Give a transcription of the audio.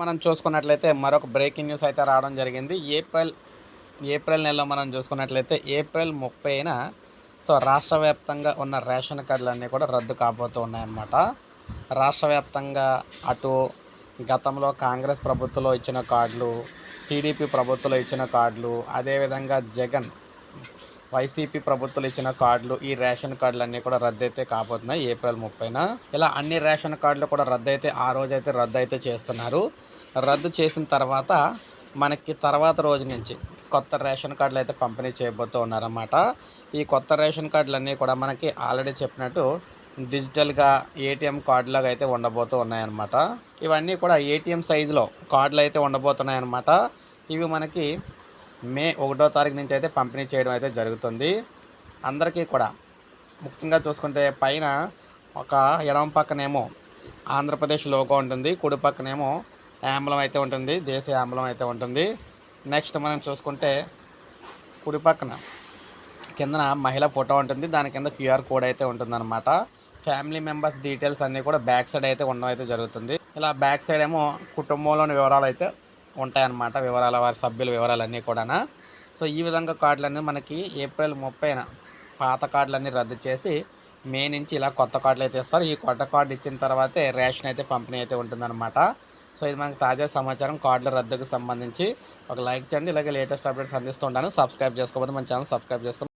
మనం చూసుకున్నట్లయితే మరొక బ్రేకింగ్ న్యూస్ అయితే రావడం జరిగింది. ఏప్రిల్ ఏప్రిల్ నెలలో మనం చూసుకున్నట్లయితే ఏప్రిల్ ముప్పైన సో రాష్ట్ర వ్యాప్తంగా ఉన్న రేషన్ కార్డులన్నీ కూడా రద్దు కాబోతూ ఉన్నాయన్నమాట. రాష్ట్ర వ్యాప్తంగా అటు గతంలో కాంగ్రెస్ ప్రభుత్వంలో ఇచ్చిన కార్డులు టీడీపీ ప్రభుత్వంలో ఇచ్చిన కార్డులు అదేవిధంగా జగన్ వైసీపీ ప్రభుత్వాలు ఇచ్చిన కార్డులు ఈ రేషన్ కార్డులు అన్నీ కూడా రద్దయితే కాబోతున్నాయి ఏప్రిల్ ముప్పైన. ఇలా అన్ని రేషన్ కార్డులు కూడా రద్దు అయితే ఆ రోజు అయితే రద్దు అయితే చేస్తున్నారు. రద్దు చేసిన తర్వాత మనకి తర్వాత రోజు నుంచి కొత్త రేషన్ కార్డులు అయితే పంపిణీ చేయబోతూ ఉన్నారన్నమాట. ఈ కొత్త రేషన్ కార్డులన్నీ కూడా మనకి ఆల్రెడీ చెప్పినట్టు డిజిటల్గా ఏటీఎం కార్డులాగా అయితే ఉండబోతూ ఉన్నాయన్నమాట. ఇవన్నీ కూడా ఏటీఎం సైజులో కార్డులు అయితే ఉండబోతున్నాయన్నమాట. ఇవి మనకి మే ఒకటో తారీఖు నుంచి అయితే పంపిణీ చేయడం అయితే జరుగుతుంది. అందరికీ కూడా ముఖ్యంగా చూసుకుంటే పైన ఒక ఎడమ పక్కనేమో ఆంధ్రప్రదేశ్ లోగో ఉంటుంది. కుడి పక్కనేమో ఆంబలం అయితే ఉంటుంది. దేశీయ ఆంబలం అయితే ఉంటుంది. నెక్స్ట్ మనం చూసుకుంటే కుడి పక్కన కిందన మహిళ ఫోటో ఉంటుంది. దాని కింద క్యూఆర్ కోడ్ అయితే ఉంటుందన్నమాట. ఫ్యామిలీ మెంబర్స్ డీటెయిల్స్ అన్నీ కూడా బ్యాక్ సైడ్ అయితే ఉండడం అయితే జరుగుతుంది. ఇలా బ్యాక్ సైడ్ ఏమో కుటుంబంలోని వివరాలు అయితే ఉంటాయన్నమాట వివరాల వారి సభ్యుల వివరాలన్నీ కూడా సో ఈ విధంగా కార్డులన్నీ మనకి ఏప్రిల్ ముప్పైన పాత కార్డులన్నీ రద్దు చేసి మే నుంచి ఇలా కొత్త కార్డులు అయితే ఇస్తారు. ఈ కొత్త కార్డు ఇచ్చిన తర్వాతే రేషన్ అయితే పంపిణీ అయితే ఉంటుందన్నమాట. సో ఇది మనకి తాజా సమాచారం. కార్డుల రద్దుకు సంబంధించి ఒక లైక్ చేయండి. ఇలాగే లేటెస్ట్ అప్డేట్స్ అందిస్తుంటాను సబ్స్క్రైబ్ చేసుకోకపోతే మన ఛానల్ సబ్స్క్రైబ్ చేసుకోండి